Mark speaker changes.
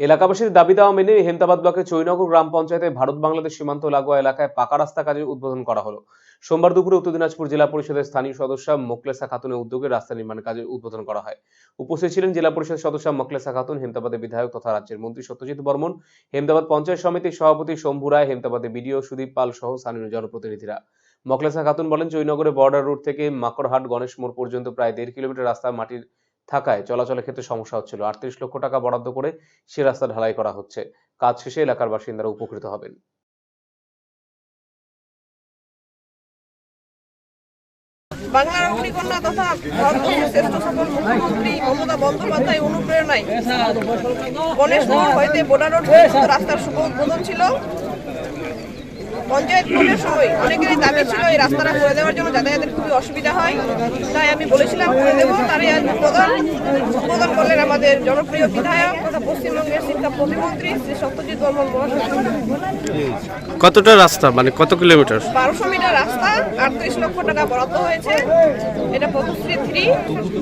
Speaker 1: এলাকাবাসীর দাবি দেওয়া মেনে হেমতাবাদ ব্লকের চৈনগর গ্রাম পঞ্চায়েতে ভারত বাংলাদেশ সীমান্ত লাগোয়া এলাকায় পাকা রাস্তা কাজের উদ্বোধন করা হলো। সোমবার দুপুরে উত্তর দিনাজপুর জেলা পরিষদের স্থানীয় সদস্য মোকলেসা খাতুনের উদ্যোগে রাস্তা নির্মাণ কাজের উদ্বোধন করা হয়। উপস্থিত ছিলেন জেলা পরিষদ সদস্য মোকলেসা খাতুন হেমতাবাদের বিধায়ক তথা রাজ্যের মন্ত্রী সত্যজিৎ বর্মন, হেমতাবাদ পঞ্চায়েত সমিতির সভাপতি শম্ভু রায় হেমতাবাদের বিডিও সুদীপ পাল সহ স্থানীয় জনপ্রতিনিধিরা। মকলেসা খাতুন বলেন, চৈনগরে বর্ডার রোড থেকে মাকড়হাট গণেশ মোড় পর্যন্ত প্রায় দেড় কিলোমিটার রাস্তা মাটির থাকায় চলাচলের ক্ষেত্রে সমস্যা হচ্ছিল। আটত্রিশ লক্ষ টাকা বরাদ্দ করে সে রাস্তা ঢালাই করা হচ্ছে। কাজ শেষে এলাকার বাসিন্দারা উপকৃত হবেন।
Speaker 2: বাংলার অগ্নিকন্যা তথা শ্রেষ্ঠ সফল মুখ্যমন্ত্রী মমতা বন্দ্যোপাধ্যায় অনুপ্রেরণায় গণেশ হইতে রাস্তার শুভ উদ্বোধন ছিল। পঞ্চায়েত ভোটের সময় অনেকেরই দাবি ছিল এই রাস্তাটা করে দেওয়ার জন্য যাতায়াতের খুবই অসুবিধা হয়। তাই আমি বলেছিলাম করে দেবো তারই আজ উদ্বোধন উদ্বোধন করলেন আমাদের জনপ্রিয় বিধায়ক তথা পশ্চিমবঙ্গের শিক্ষা প্রতিমন্ত্রী শ্রী সত্যজিৎ বর্মন
Speaker 3: কতটা রাস্তা? মানে কত কিলোমিটার?
Speaker 2: বারোশো মিটার রাস্তা আটত্রিশ লক্ষ টাকা বরাদ্দ হয়েছে। এটা পথশ্রী থ্রি।